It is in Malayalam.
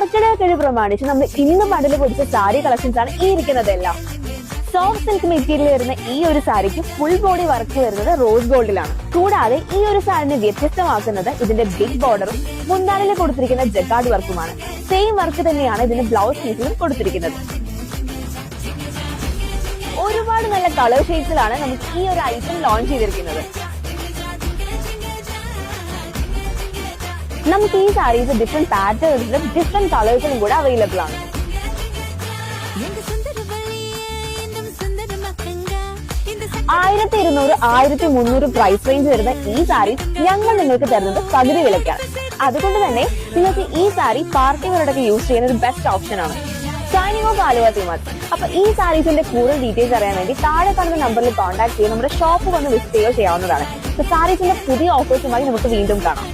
കർക്കിടക കിഴി പ്രമാണിച്ച് നമ്മൾ ഇന്ന് മടൽ പൊടിച്ച സാരി കളക്ഷൻസ് ആണ് ഈ ഇരിക്കുന്നതെല്ലാം. സോഫ്റ്റ് സിൽക്ക് മെറ്റീരിയൽ വരുന്ന ഈ ഒരു സാരിക്ക് ഫുൾ ബോഡി വർക്ക് വരുന്നത് റോസ് ഗോൾഡിലാണ് കൂടാതെ ഈ ഒരു സാരിനെ വ്യത്യസ്തമാക്കുന്നത് ഇതിന്റെ ബിഗ് ബോർഡറും മുന്താണിൽ കൊടുത്തിരിക്കുന്ന ജഗാഡ് വർക്കുമാണ് സെയിം വർക്ക് തന്നെയാണ് ഇതിന് ബ്ലൗസ് പീസിലും കൊടുത്തിരിക്കുന്നത്. ഒരുപാട് നല്ല കളർ ഷെയ്ഡ്സിലാണ് നമുക്ക് ഈ ഒരു ഐറ്റം ലോഞ്ച് ചെയ്തിരിക്കുന്നത്. നമുക്ക് ഈ സാരീസ് ഡിഫറെന്റ് പാറ്റേൺസിലും ഡിഫറെന്റ് കളേഴ്സിലും കൂടെ അവൈലബിൾ ആണ്. ആയിരത്തി ഇരുന്നൂറ് ആയിരത്തി മുന്നൂറ് പ്രൈസ് റേഞ്ച് വരുന്ന ഈ സാരി ഞങ്ങൾ നിങ്ങൾക്ക് തരുന്നത് പകുതി വിലയ്ക്കാണ്. അതുകൊണ്ട് തന്നെ നിങ്ങൾക്ക് ഈ സാരി പാർട്ടികളോടൊക്കെ യൂസ് ചെയ്യുന്ന ഒരു ബെസ്റ്റ് ഓപ്ഷൻ ആണ്. ഷൈനിങ് ഓഫ് ആലുവ തീമാർ അപ്പൊ ഈ സാരീസിന്റെ കൂടുതൽ ഡീറ്റെയിൽസ് അറിയാൻ വേണ്ടി താഴെ കാണുന്ന നമ്പറിൽ കോൺടാക്ട് ചെയ്യുക നമ്മുടെ ഷോപ്പ് വന്ന് വിസിറ്റ് ചെയ്യുകയോ ചെയ്യാവുന്നതാണ്. സാരീസിന്റെ പുതിയ ഓഫേഴ്സുമായി നമുക്ക് വീണ്ടും കാണാം.